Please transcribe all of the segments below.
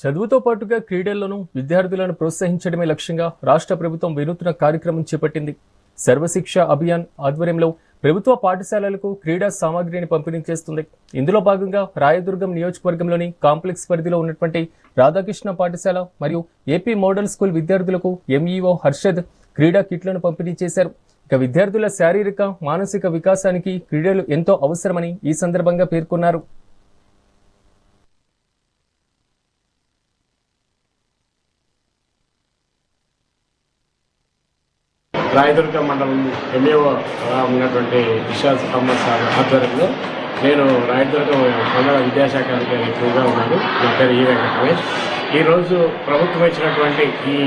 చదువుతో పాటుగా క్రీడల్లోనూ విద్యార్థులను ప్రోత్సహించడమే లక్ష్యంగా రాష్ట్ర ప్రభుత్వం వినూత్న కార్యక్రమం చేపట్టింది. సర్వశిక్ష అభియాన్ ఆధ్వర్యంలో ప్రభుత్వ పాఠశాలలకు క్రీడా సామాగ్రిని పంపిణీ చేస్తుంది. ఇందులో భాగంగా రాయదుర్గం నియోజకవర్గంలోని కాంప్లెక్స్ పరిధిలో ఉన్నటువంటి రాధాకృష్ణ పాఠశాల మరియు ఏపీ మోడల్ స్కూల్ విద్యార్థులకు ఎంఈఓ హర్షద్ క్రీడా కిట్లను పంపిణీ చేశారు. ఇక విద్యార్థుల శారీరక మానసిక వికాసానికి క్రీడలు ఎంతో అవసరమని ఈ సందర్భంగా పేర్కొన్నారు. రాయదుర్గ మండలం ఎంఏఓ ఉన్నటువంటి విశాల్ అహ్మద్ సార్ ఆధ్వర్యంలో నేను రాయదుర్గం మండల విద్యాశాఖ అధికారి ఎక్కువగా ఉన్నాను నా పేరు ఈ వెంకటరమేష్ ఈరోజు ప్రభుత్వం ఇచ్చినటువంటి ఈ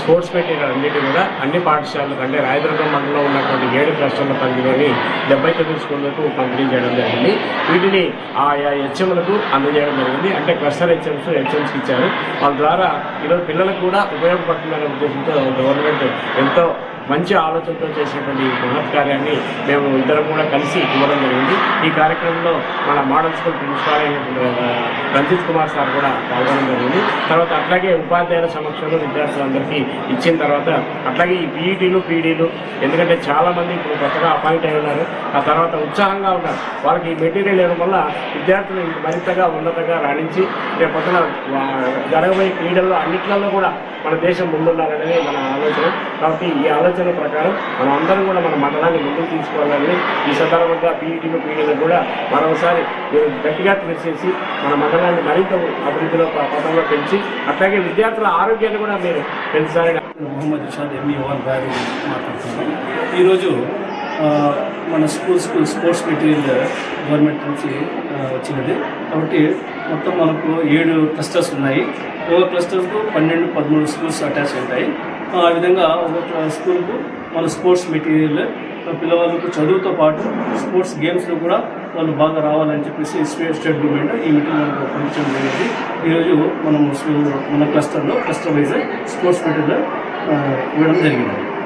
స్పోర్ట్స్ మెటీరియల్ అన్నిటి కూడా అన్ని పాఠశాలలకు అంటే రాయదుర్గం మండలంలో ఉన్నటువంటి ఏడు క్లస్టర్ల పరిధిలోని డెబ్బై తొమ్మిది స్కూళ్ళకు పంపిణీ చేయడం జరిగింది. వీటిని ఆయా హెచ్ఎంలకు అందజేయడం జరిగింది. అంటే క్లస్టర్ హెచ్ఎంస్ హెచ్ఎంస్కి ఇచ్చారు. వాళ్ళ ద్వారా ఈరోజు పిల్లలకు కూడా ఉపయోగపడుతుందనే ఉద్దేశంతో గవర్నమెంట్ ఎంతో మంచి ఆలోచనతో చేసినటువంటి ఈ మహత్ కార్యాన్ని మేము ఇద్దరం కూడా కలిసి ఇవ్వడం జరిగింది. ఈ కార్యక్రమం కార్యక్రమంలో మన మోడల్ స్కూల్ ప్రిన్సిపాల్ అయినటువంటి రంజిత్ కుమార్ సార్ కూడా పాల్గొనడం జరిగింది. తర్వాత అట్లాగే ఉపాధ్యాయుల సమక్షంలో విద్యార్థులందరికీ ఇచ్చిన తర్వాత అట్లాగే ఈ పీఈటీలు పీడీలు ఎందుకంటే చాలామంది ఇప్పుడు కొత్తగా అపాయింట్ అయి ఉన్నారు. ఆ తర్వాత ఉత్సాహంగా ఉన్నారు. వాళ్ళకి ఈ మెటీరియల్ ఇవ్వడం వల్ల విద్యార్థులు ఇంక మరింతగా ఉన్నతంగా రాణించి రేపు పొద్దున వా- జరగబోయే క్రీడల్లో అన్నిట్లలో కూడా మన దేశం ముందుండాలనేది మన ఆలోచన. కాబట్టి ఈ ఆలోచన ప్రకారం మనం అందరం కూడా మన మండలాన్ని ముందుకు తీసుకోవాలని ఈ సందర్భంగా పీఈటీలు పీడీలు కూడా మరోసారి మీరు గట్టిగా కృషి చేసి మన మండలాన్ని మరింత అభివృద్ధిలో పథంలో పెంచి అట్లాగే విద్యార్థుల ఆరోగ్యాన్ని కూడా మీరు పెంచాలని మొహమ్మద్ ఇషాద్ ఎంఈ వన్ గారు మాట్లాడుతున్నాను. ఈరోజు మన school school sports material government నుంచి వచ్చినది. కాబట్టి మొత్తం మనకు ఏడు క్లస్టర్స్ ఉన్నాయి. ఒక క్లస్టర్కు పన్నెండు పదమూడు స్కూల్స్ అటాచ్ ఉంటాయి. ఆ విధంగా ఒక స్కూల్కు మన స్పోర్ట్స్ మెటీరియల్ పిల్లవాళ్ళకు చదువుతో పాటు స్పోర్ట్స్ గేమ్స్లో కూడా వాళ్ళు బాగా రావాలని చెప్పేసి స్టేట్ గవర్నమెంట్ ఈ మీటింగ్ మనకు పంపించడం జరిగింది. ఈరోజు మనం మన క్లస్టర్లో క్లస్టర్ వైజ్ స్పోర్ట్స్ మీటింగ్లో ఇవ్వడం జరిగింది.